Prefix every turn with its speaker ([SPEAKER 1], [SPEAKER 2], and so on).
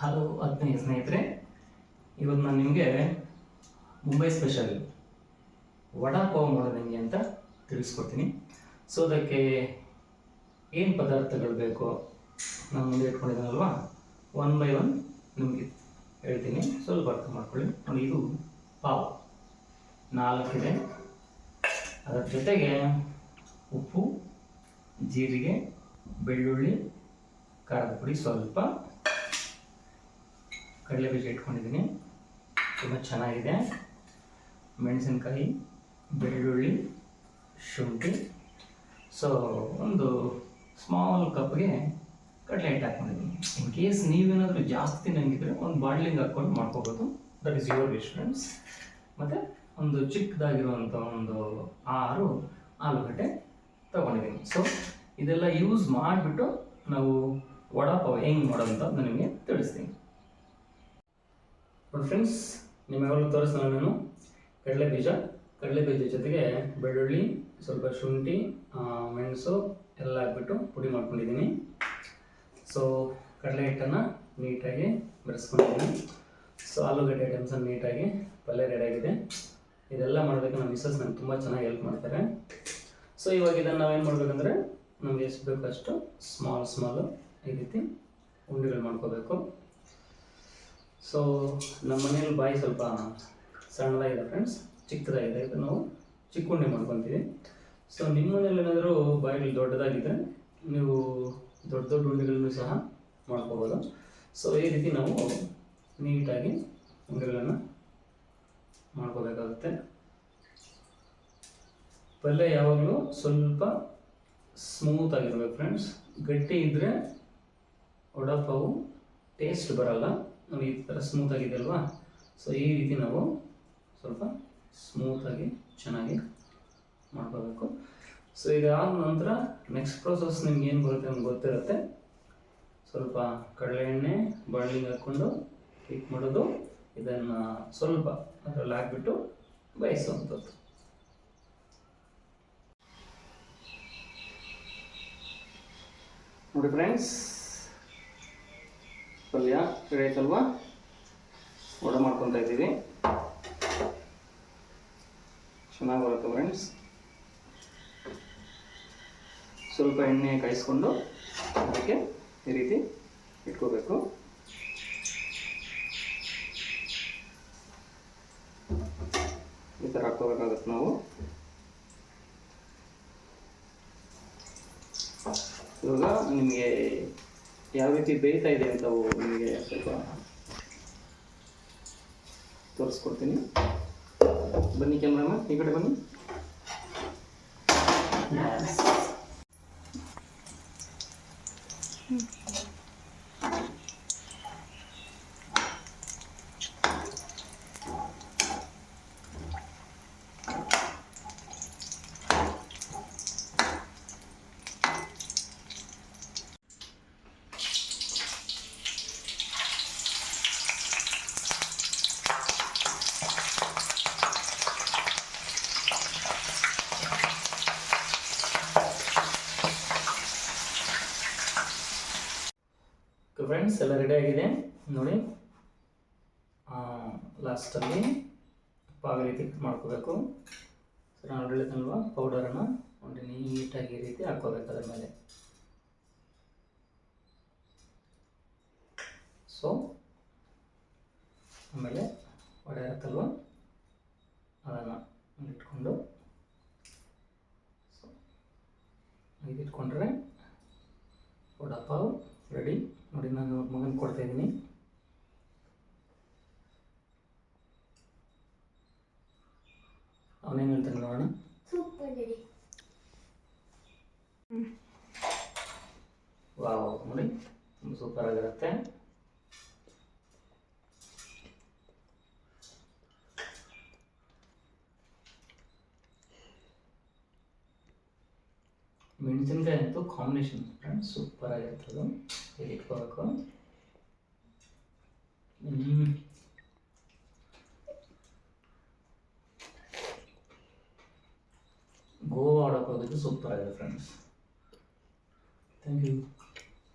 [SPEAKER 1] Hello ಆತ್ಮೀಯ ಸ್ನೇಹಿತರೆ, ಇವತ್ತು ನಾನು ನಿಮಗೆ ಮುಂಬೈ ಸ್ಪೆಷಲ್ ವಡಾ ಪಾವ್ ಮಾಡೋದು ಹೆಂಗೆ ಅಂತ ತಿಳಿಸ್ಕೊಡ್ತೀನಿ. ಸೊ ಅದಕ್ಕೆ ಏನು ಪದಾರ್ಥಗಳು ಬೇಕೋ ನಾನು ಮುಂದೆ ಇಟ್ಕೊಂಡಿದ್ದೀನಲ್ವಾ ಒನ್ ಬೈ ಒನ್ ನಿಮಗೆ ಹೇಳ್ತೀನಿ. ಸ್ವಲ್ಪ ಅರ್ಥ ಮಾಡ್ಕೊಳ್ಳಿ. ನೋಡಿ, ಇದು ಪಾವ್. ನಾಲ್ಕಿದೆ. ಅದರ ಜೊತೆಗೆ ಉಪ್ಪು, ಜೀರಿಗೆ, ಬೆಳ್ಳುಳ್ಳಿ, ಖಾರದ ಪುಡಿ ಸ್ವಲ್ಪ ಕಡಲೆ ಬೀಜ ಇಟ್ಕೊಂಡಿದ್ದೀನಿ. ತುಂಬ ಚೆನ್ನಾಗಿದೆ. ಮೆಣಸಿನ್ಕಾಯಿ, ಬೆಳ್ಳುಳ್ಳಿ, ಶುಂಠಿ. ಸೊ ಒಂದು ಸ್ಮಾಲ್ ಕಪ್ಗೆ ಕಡಲೆ ಹಿಟ್ಟು ಹಾಕ್ಕೊಂಡಿದ್ದೀನಿ. ಇನ್ ಕೇಸ್ ನೀವೇನಾದರೂ ಜಾಸ್ತಿ ತಿನ್ನಂಗಿದ್ರೆ ಒಂದು ಬಾಟ್ಲಿಂಗ್ ಹಾಕ್ಕೊಂಡು ಮಾಡ್ಕೋಬೋದು. That is your wish friends ಮತ್ತು ಒಂದು ಚಿಕ್ಕದಾಗಿರುವಂಥ ಒಂದು ಆರು ಆಲೂಗಡ್ಡೆ ತೊಗೊಂಡಿದ್ದೀನಿ. ಸೊ ಇದೆಲ್ಲ ಯೂಸ್ ಮಾಡಿಬಿಟ್ಟು ನಾವು ವಡಾಪಾವ್ ಹೆಂಗೆ ಮಾಡೋದು ಅಂತ ನಾನು ನಿಮಗೆ ತಿಳಿಸ್ತೀನಿ. ಫ್ರೆಂಡ್ಸ್ ನಿಮಗೆಲ್ಲೂ ತೋರಿಸ್ತಾನೆ ನಾನು. ಕಡಲೆ ಬೀಜ. ಕಡಲೆ ಬೀಜ ಜೊತೆಗೆ ಬೆಳ್ಳುಳ್ಳಿ, ಸ್ವಲ್ಪ ಶುಂಠಿ ಮೆಣಸು ಎಲ್ಲ ಹಾಕ್ಬಿಟ್ಟು ಪುಡಿ ಮಾಡ್ಕೊಂಡಿದ್ದೀನಿ. ಸೊ ಕಡಲೆ ಹಿಟ್ಟನ್ನು ನೀಟಾಗಿ ಬೆರೆಸ್ಕೊಂಡಿದ್ದೀನಿ. ಸೊ ಆಲೂಗಡ್ಡೆ ಐಟಮ್ಸನ್ನು ನೀಟಾಗಿ ಪಲ್ಯ ರೆಡಿಯಾಗಿದೆ ಇದೆಲ್ಲ ಮಾಡೋದಕ್ಕೆ ನಮ್ಮ ಮಿಸಸ್ ನನಗೆ ತುಂಬ ಚೆನ್ನಾಗಿ ಹೆಲ್ಪ್ ಮಾಡ್ತಾರೆ. ಸೊ ಇವಾಗ ಇದನ್ನು ನಾವೇನು ಮಾಡಬೇಕಂದ್ರೆ ನಮಗೆ ಎಷ್ಟು ಬೇಕು ಅಷ್ಟು ಸ್ಮಾಲ್ ಸ್ಮಾಲು ಈ ರೀತಿ ಉಂಡೆಗಳು ಮಾಡ್ಕೋಬೇಕು. ಸೊ ನಮ್ಮ ಮನೇಲಿ ಬಾಯಿ ಸ್ವಲ್ಪ ಸಣ್ಣದಾಗಿದೆ ಫ್ರೆಂಡ್ಸ್ ಚಿಕ್ಕದಾಗಿದೆ. ಇದು ನಾವು ಚಿಕ್ಕ ಉಂಡೆ ಮಾಡ್ಕೊತೀವಿ. ಸೊ ನಿಮ್ಮ ಮನೇಲಿ ಏನಾದರೂ ಬಾಯಿಗಳು ದೊಡ್ಡದಾಗಿದೆ, ನೀವು ದೊಡ್ಡ ದೊಡ್ಡ ಉಂಡೆಗಳನ್ನು ಸಹ ಮಾಡ್ಕೋಬೋದು. ಸೊ ಈ ರೀತಿ ನಾವು ನೀಟಾಗಿ ಉಂಡೆಗಳನ್ನು ಮಾಡ್ಕೋಬೇಕಾಗುತ್ತೆ. ಪಲ್ಯ ಯಾವಾಗಲೂ ಸ್ವಲ್ಪ ಸ್ಮೂತ್ ಆಗಿರ್ಬೇಕು ಫ್ರೆಂಡ್ಸ್ ಗಟ್ಟಿ ಇದ್ದರೆ ವಡಾಪಾವು ಟೇಸ್ಟ್ ಬರಲ್ಲ. ನಾವು ಈ ಥರ ಸ್ಮೂತ್ ಆಗಿದೆ ಅಲ್ವಾ? ಸೊ ಈ ರೀತಿ ನಾವು ಸ್ವಲ್ಪ ಸ್ಮೂತಾಗಿ ಚೆನ್ನಾಗಿ ಮಾಡ್ಕೋಬೇಕು. ಸೊ ಇದಾದ ನಂತರ ನೆಕ್ಸ್ಟ್ ಪ್ರೋಸೆಸ್ ನಿಮ್ಗೆ ಏನು ಬರುತ್ತೆ ನಮ್ಗೆ ಗೊತ್ತಿರುತ್ತೆ. ಸ್ವಲ್ಪ ಕಡಲೆ ಎಣ್ಣೆ, ಬಾಣಲಿಗೆ ಹಾಕ್ಕೊಂಡು ಕ್ಲಿಕ್ ಮಾಡೋದು. ಇದನ್ನು ಸ್ವಲ್ಪ ಅದರಲ್ಲಿ ಹಾಕ್ಬಿಟ್ಟು ಬಯಸುವಂಥದ್ದು. ನೋಡಿ ಫ್ರೆಂಡ್ಸ್ ಪಲ್ಯ ರೆಡಿ ಆಯ್ತಲ್ವಾ ವಡೆ ಮಾಡ್ಕೊತಾ ಇದ್ದೀವಿ. ಚೆನ್ನಾಗಿ ಬರುತ್ತೆ ಫ್ರೆಂಡ್ಸ್ ಸ್ವಲ್ಪ ಎಣ್ಣೆ ಕಾಯಿಸ್ಕೊಂಡು ಅದಕ್ಕೆ ಈ ರೀತಿ ಇಟ್ಕೋಬೇಕು. ಈ ಥರ ಹಾಕ್ಕೋಬೇಕಾಗತ್ತೆ ನಾವು. ಇವಾಗ ನಿಮಗೆ ಯಾವ ರೀತಿ ಬೇಯ್ತಾ ಇದೆ ಅಂತ ನಿಮಗೆ ಸ್ವಲ್ಪ ತೋರಿಸ್ಕೊಡ್ತೀನಿ. ಬನ್ನಿ ಕ್ಯಾಮ್ರಾಮನ್ ಈ ಕಡೆ ಬನ್ನಿ. ಫ್ರೆಂಡ್ಸ್ ಎಲ್ಲ ರೆಡಿ ಆಗಿದೆ? ನೋಡಿ. ಲಾಸ್ಟಲ್ಲಿ ಪಾವ ರೀತಿ ಮಾಡ್ಕೋಬೇಕು. ಸರಿ, ನಾನು ಪೌಡರನ್ನು ಒಂದು ನೀಟಾಗಿ ಈ ರೀತಿ ಹಾಕ್ಕೋಬೇಕು ಅದ್ರ ಮೇಲೆ. ಸೊ ಆಮೇಲೆ ವಡೆ ಇರುತ್ತಲ್ವ? ಅದನ್ನು ಇಟ್ಕೊಂಡು. ಸೊ ಇಟ್ಕೊಂಡ್ರೆ ವಡಾಪಾವ್ ರೆಡಿ ನೋಡಿ ನಾನು ಮಗನ ಕೊಡ್ತಾ ಇದ್ದೀನಿ. ಅವನೇನು ಹೇಳ್ತಾನೆ ನೋಡೋಣ? ವಾವ್ ನೋಡಿ ತುಂಬ ಸೂಪರ್ ಆಗಿರುತ್ತೆ. ಮೆಣಸಿನ್ಕಾಯಿ ಅಂತೂ ಕಾಂಬಿನೇಷನ್ ಫ್ರೆಂಡ್ಸ್ ಸೂಪರ್ ಆಗಿರುತ್ತೆ ಅದು ಇಲ್ಲಿ ಇಟ್ಕೋಬೇಕು ಹ್ಮ್. ಗೋವಾ ಆಡೋಕೆ ಹೋಗಿದ್ದು ಸೂಪರ್ ಆಗಿದೆ ಫ್ರೆಂಡ್ಸ್ ಥ್ಯಾಂಕ್ ಯು